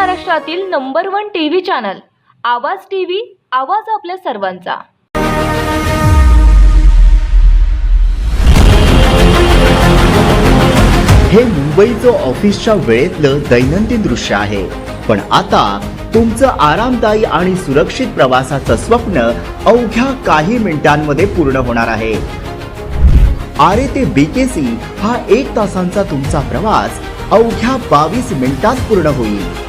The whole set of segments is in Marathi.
महाराष्ट्रातील number one TV channel Awaaz TV Awaaz आपल्या सर्वांचा. हे मुंबईचं ऑफिसच्या वेळेतलं दैनंदिन दृश्य आहे. पण आता तुमचं आरामदायी आणि सुरक्षित प्रवासाचं स्वप्न अवघ्या काही मिनिटांमध्ये पूर्ण होणार आहे. आरे ते बीकेसी हा एक तासांचा तुमचा प्रवास अवघ्या बावीस मिनिटात पूर्ण होईल.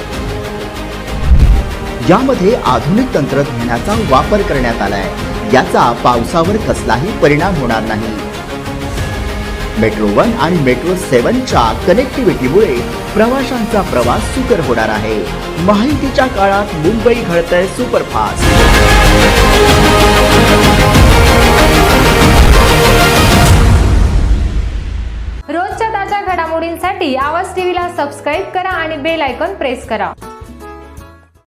यामध्ये आधुनिक तंत्रज्ञानाचा वापर करण्यात आलाय. याचा पावसावर कसलाही परिणाम होणार नाही. मेट्रो वन आणि मेट्रो सेव्हनच्या कनेक्टिव्हिटीमुळे प्रवाशांचा प्रवास सुकर होणार आहे. माहितीच्या काळात मुंबई घडतंय सुपरफास्ट रोजच्या ताज्या घडामोडींसाठी आवाज टीव्हीला सबस्क्राईब करा आणि बेल आयकॉन प्रेस करा.